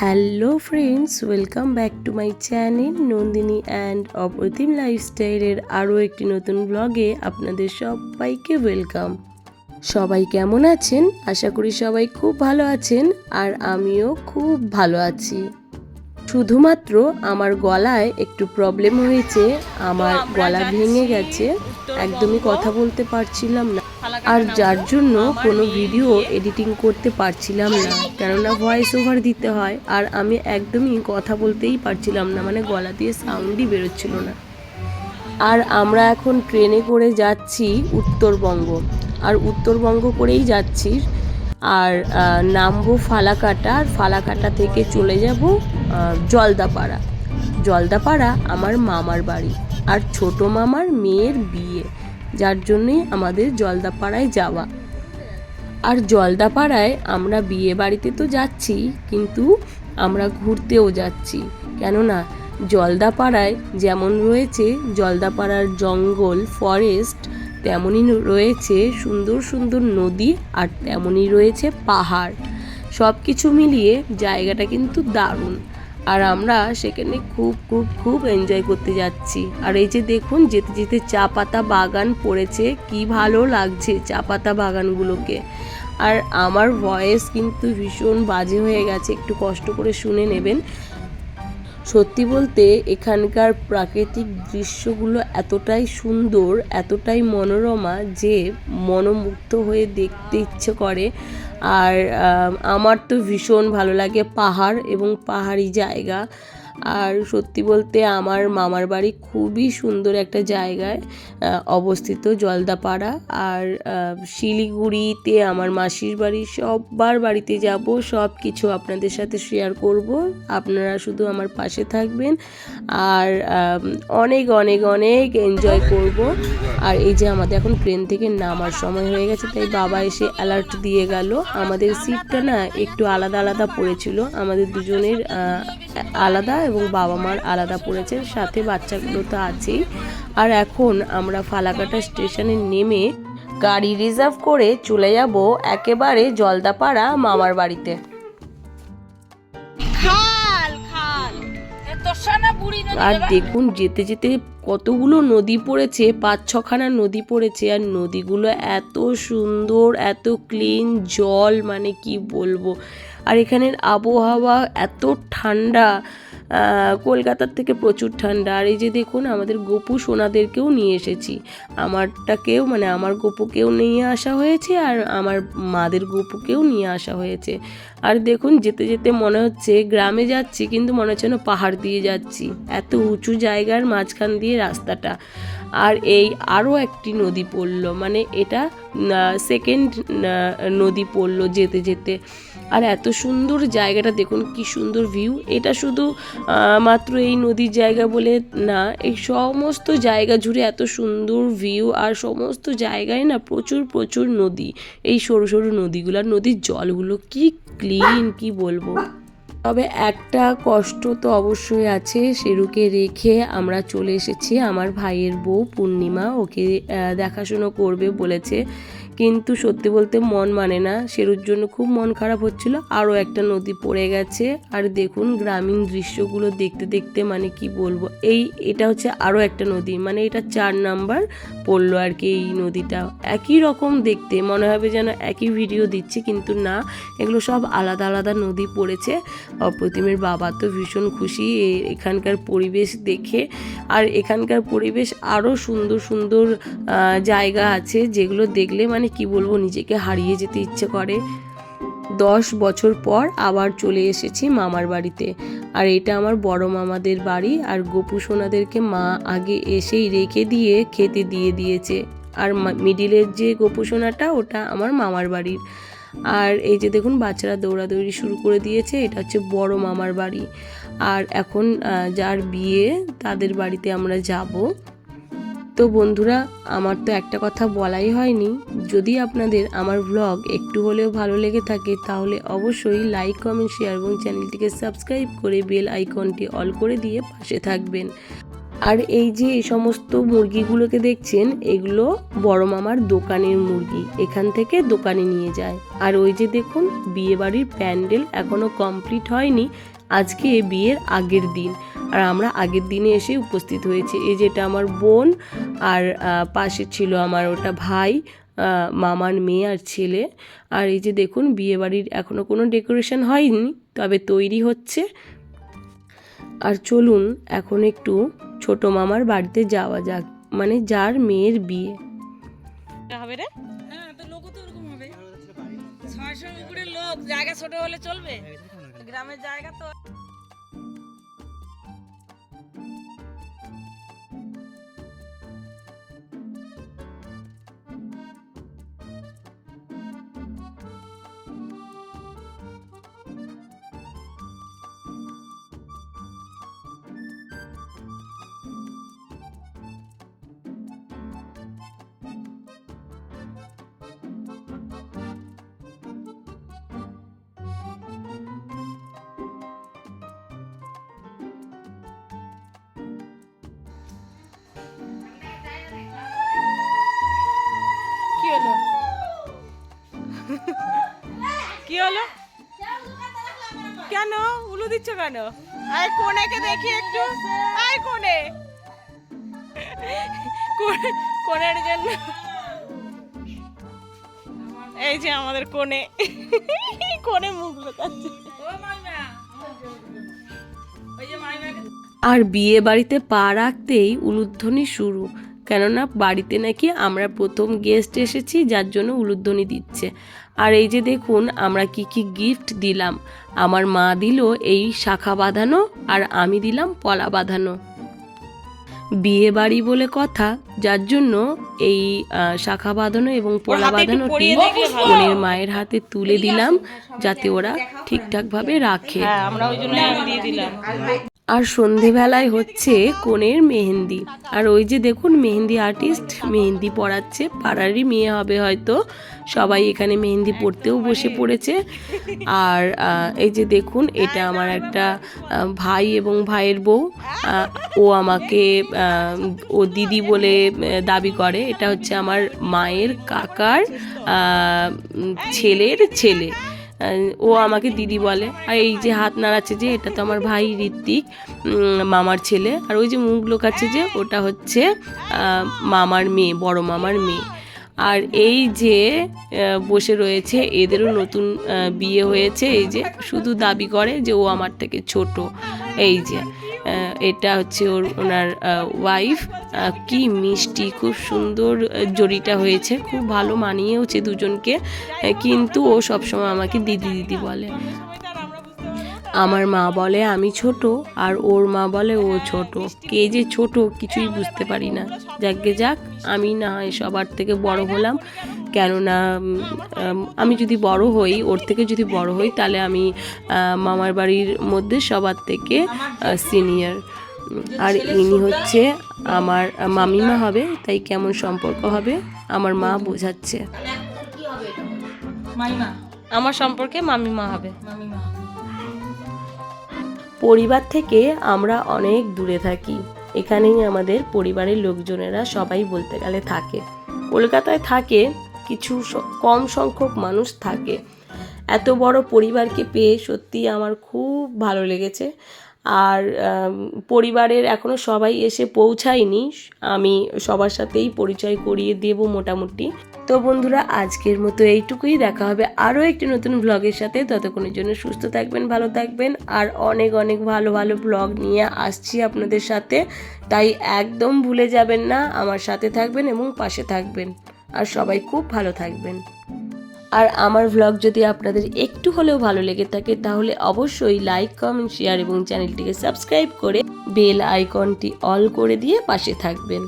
Hello friends welcome back to my channel Nandini and Apratim লাইফস্টাইলের আরও একটি নতুন ব্লগে আপনাদের সবাইকে ওয়েলকাম সবাই কেমন আছেন? আশা করি সবাই খুব ভালো আছেন আর আমিও খুব ভালো আছি। শুধুমাত্র আমার গলায় একটু প্রবলেম হয়েছে আমার গলা ভেঙে গেছে একদমই কথা বলতে পারছিলাম না। আর যার জন্য কোনো ভিডিও এডিটিং করতে পারছিলাম না কেননা ভয়েস ওভার দিতে হয় আর আমি একদমই কথা বলতেই পারছিলাম না মানে গলা দিয়ে সাউন্ডই বেরোচ্ছিল না। আর আমরা এখন ট্রেনে করে যাচ্ছি উত্তরবঙ্গ। আর উত্তরবঙ্গ করেই যাচ্ছি আর নামবো ফালাকাটা, আর ফালাকাটা থেকে চলে যাব জলদাপাড়া। জলদাপাড়া আমার মামার বাড়ি আর ছোট মামার মেয়ের বিয়ে, যার জন্যই আমাদের জলদাপাড়ায় যাওয়া। আর জলদাপাড়ায় আমরা বিয়ে বাড়িতে তো যাচ্ছি, কিন্তু আমরা ঘুরতেও যাচ্ছি। কেননা জলদাপাড়ায় যেমন রয়েছে, জলদাপাড়ার জঙ্গল ফরেস্ট তেমনই রয়েছে সুন্দর সুন্দর নদী আর তেমনই রয়েছে পাহাড়। সব কিছু মিলিয়ে জায়গাটা কিন্তু দারুণ। আর আমরা সেখানে খুব খুব খুব এনজয় করতে যাচ্ছি। আর এই যে দেখুন, যেতে যেতে চা পাতা বাগান পড়েছে। কি ভালো লাগছে চা পাতা বাগানগুলোকে। আর আমার ভয়েস কিন্তু ভীষণ বাজে হয়ে গেছে। একটু কষ্ট করে শুনে নেবেন। সত্যি বলতে এখানকার প্রাকৃতিক দৃশ্যগুলো এতটাই সুন্দর, এতটাই মনোরমা যে মনোমুগ্ধ হয়ে দেখতে ইচ্ছে করে। আর আমার তো ভীষণ ভালো লাগে পাহাড় এবং পাহাড়ি জায়গা। আর সত্যি বলতে আমার মামার বাড়ি খুবই সুন্দর একটা জায়গায় অবস্থিত জলদাপাড়া। আর শিলিগুড়িতে আমার মাসির বাড়ি সবার বাড়িতে যাব সব কিছু আপনাদের সাথে শেয়ার করব। আপনারা শুধু আমার পাশে থাকবেন। আর অনেক অনেক অনেক এনজয় করব। আর এই যে আমাদের এখন ট্রেন থেকে নামার সময় হয়ে গেছে, তাই বাবা এসে অ্যালার্ট দিয়ে গেল। আমাদের সিটটা না একটু আলাদা আলাদা পড়েছিল। আমাদের দুজনের আলাদা এবং বাবা মার আলাদা পড়েছে সাথে বাচ্চাগুলো তো আছেই। আর এখন আমরা ফালাকাটা স্টেশনে নেমে গাড়ি রিজার্ভ করে চলে যাব একেবারে জলদাপাড়া মামার বাড়িতে। আর দেখুন যেতে যেতে কতগুলো নদী পড়েছে পাঁচ ছখানা নদী পড়েছে আর নদীগুলো এত সুন্দর এত ক্লিন জল মানে কি বলব? এখানের আবহাওয়া এত ঠান্ডা কলকাতার থেকে প্রচুর ঠান্ডা। আর এই যে দেখুন, আমাদের গপু সোনাদেরকেও নিয়ে এসেছি। আমারটাকেও মানে আমার গপুকেও নিয়ে আসা হয়েছে আর আমার মাদের গপুকেও নিয়ে আসা হয়েছে। আর দেখুন, যেতে যেতে মনে হচ্ছে গ্রামে যাচ্ছি, কিন্তু মনে হচ্ছে না পাহাড় দিয়ে যাচ্ছি। এত উঁচু জায়গার মাঝখান দিয়ে রাস্তাটা। আর এই আরও একটি নদী পড়ল মানে এটা সেকেন্ড নদী পড়ল যেতে যেতে। আর এত সুন্দর জায়গাটা দেখুন, কি সুন্দর ভিউ এটা শুধু মাত্র এই নদীর জায়গা বলে না, এই সমস্ত জায়গা জুড়ে এত সুন্দর ভিউ আর সমস্ত জায়গায় না প্রচুর প্রচুর নদী। এই সরু সরু নদীগুলো আর নদীর জলগুলো কি ক্লিন কি বলব। তবে একটা কষ্ট তো অবশ্যই আছে, সেরুকে রেখে আমরা চলে এসেছি। আমার ভাইয়ের বউ পূর্ণিমা ওকে দেখাশুনো করবে বলেছে। কিন্তু সত্যি বলতে মন মানে না। শেরুর জন্য খুব মন খারাপ হচ্ছিল। আরও একটা নদী পড়ে গেছে। আর দেখুন, গ্রামীণ দৃশ্যগুলো দেখতে দেখতে মানে কি বলব? এই, এটা হচ্ছে আরও একটা নদী। মানে এটা চার নাম্বার পড়ল আর কি এই নদীটা। একই রকম দেখতে। মনে হবে যেন একই ভিডিও দিচ্ছে, কিন্তু না। এগুলো সব আলাদা আলাদা নদী পড়েছে। অপ্রতিমের বাবা তো ভীষণ খুশি এখানকার পরিবেশ দেখে। আর এখানকার পরিবেশ আরও সুন্দর সুন্দর জায়গা আছে যেগুলো দেখলে মানে কি বলব, নিজেকে হারিয়ে যেতে ইচ্ছে করে। দশ বছর পর আবার চলে এসেছি মামার বাড়িতে। আর এটা আমার বড় মামাদের বাড়ি, আর গোপু সোনাদেরকে মা আগে এসেই রেখে দিয়ে খেতে দিয়ে দিয়েছে। আর মিডিলের যে গোপু সোনাটা, ওটা আমার মামার বাড়ির। আর এই যে দেখুন, বাচ্চারা দৌড়াদৌড়ি শুরু করে দিয়েছে, এটা হচ্ছে বড় মামার বাড়ি। আর এখন যার বিয়ে, তাদের বাড়িতে আমরা যাব। তো বন্ধুরা, আমার তো একটা কথা বলাই হয়নি। যদি আপনাদের আমার ব্লগ একটু হলেও ভালো লেগে থাকে, তাহলে অবশ্যই লাইক কমেন্ট শেয়ার এবং চ্যানেলটিকে সাবস্ক্রাইব করে বেল আইকনটি অল করে দিয়ে পাশে থাকবেন। আর এই যে এই সমস্ত মুরগিগুলোকে দেখছেন, এগুলো বড় মামার দোকানের মুরগি। এখান থেকে দোকানে নিয়ে যায়। আর ওই যে দেখুন, বিয়েবাড়ির প্যান্ডেল এখনও কমপ্লিট হয়নি। আজকে বিয়ের আগের দিন। আর আমরা আগের দিনে এসে উপস্থিত হয়েছি। এই যেটা আমার বোন আর পাশে ছিল আমার ওটা ভাই মামার মেয়ে আর ছেলে। আর এই যে দেখুন বিয়ে বাড়ির এখনও কোনো ডেকোরেশন হয়নি তবে তৈরি হচ্ছে। আর চলুন এখন একটু ছোট মামার বাড়িতে যাওয়া যাক। মানে যার মেয়ের বিয়ে। হবে রে? হ্যাঁ তো লোকও তো ওরকম হবে। ছয়শোর উপরে লোক জায়গা ছোট হলে চলবে? গ্রামের জায়গা তো হলো? কেন? উলু দিচ্ছ কেন? আয় কোনেকে দেখি একটু? আয় কোনে? কোনে- কোনের জন্য? এই যে আমাদের কোনে। কোনে মুখ লোকাচ্ছে। আর বিয়ে বাড়িতে পা রাখতেই উলুধ্বনি শুরু। কেননা বাড়িতে নাকি আমরা প্রথম গেস্ট এসেছি, যার জন্য উলুধ্বনি দিচ্ছে। আর এই যে দেখুন আমরা কি কি গিফট দিলাম। আমার মা দিল এই শাখা বাঁধানো আর আমি দিলাম পলা বাঁধানো। বিয়ে বাড়ি বলে কথা যার জন্য এই শাখা বাঁধানো এবং পলা বাঁধানোটি কনের মায়ের হাতে তুলে দিলাম যাতে ওরা ঠিকঠাকভাবে রাখে। হ্যাঁ আমরা ওই জন্য দিয়ে দিলাম। আর সন্ধেবেলায় হচ্ছে কনের মেহেন্দি। আর ওই যে দেখুন, মেহেন্দি আর্টিস্ট মেহেন্দি পড়াচ্ছে পাড়ারই মেয়ে হবে হয়তো। সবাই এখানে মেহেন্দি পড়তেও বসে পড়েছে। আর এই যে দেখুন, এটা আমার একটা ভাই এবং ভাইয়ের বউ। ও আমাকে ও দিদি বলে দাবি করে। এটা হচ্ছে আমার মায়ের কাকার ছেলের ছেলে। ও আমাকে দিদি বলে। আর এই যে হাত নাড়াচ্ছে যে, এটা তো আমার ভাই ঋত্বিক মামার ছেলে। আর ওই যে মুখ লোকাচ্ছে যে, ওটা হচ্ছে মামার মেয়ে, বড় মামার মেয়ে। আর এই যে বসে রয়েছে, এদেরও নতুন বিয়ে হয়েছে। এই যে শুধু দাবি করে যে, ও আমার থেকে ছোট। এই যে। এটা হচ্ছে ওর, ওনার ওয়াইফ কি মিষ্টি, খুব সুন্দর জড়িটা হয়েছে, খুব ভালো মানিয়েওছে দুজনকে কিন্তু ও সবসময় আমাকে দিদি দিদি বলে। আমার মা বলে, আমি ছোট, আর ওর মা বলে, ও ছোট। কে যে ছোট কিছুই বুঝতে পারি না। যাকে যাক, আমি না হয় সবার থেকে বড় হলাম। কেননা আমি যদি বড় হই ওর থেকে যদি বড় হই তাহলে আমি মামার বাড়ির মধ্যে সবার থেকে সিনিয়র আর ইনি হচ্ছে আমার মামিমা হবে তাই কেমন সম্পর্ক হবে আমার মা বোঝাচ্ছে। আমার সম্পর্কে মামিমা হবে। পরিবার থেকে আমরা অনেক দূরে থাকি এখানেই আমাদের পরিবারের লোকজনেরা সবাই বলতে গেলে থাকে। কলকাতায় থাকে কিছু কম সংখ্যক মানুষ থাকে। এত বড় পরিবারকে পেয়ে সত্যি আমার খুব ভালো লেগেছে। আর পরিবারের এখনও সবাই এসে পৌঁছায়নি। আমি সবার সাথেই পরিচয় করিয়ে দেব মোটামুটি। তো বন্ধুরা, আজকের মতো এইটুকুই। দেখা হবে আরও একটি নতুন ব্লগের সাথে। ততক্ষণের জন্য সুস্থ থাকবেন, ভালো থাকবেন। আর অনেক অনেক ভালো ভালো ব্লগ নিয়ে আসছি আপনাদের সাথে। তাই একদম ভুলে যাবেন না। আমার সাথে থাকবেন এবং পাশে থাকবেন। আর সবাই খুব ভালো থাকবেন। আর আমার ভ্লগ যদি আপনাদের একটু হলেও ভালো লেগে থাকে, তাহলে অবশ্যই লাইক কমেন্ট শেয়ার এবং চ্যানেলটিকে সাবস্ক্রাইব করে বেল আইকনটি অল করে দিয়ে পাশে থাকবেন।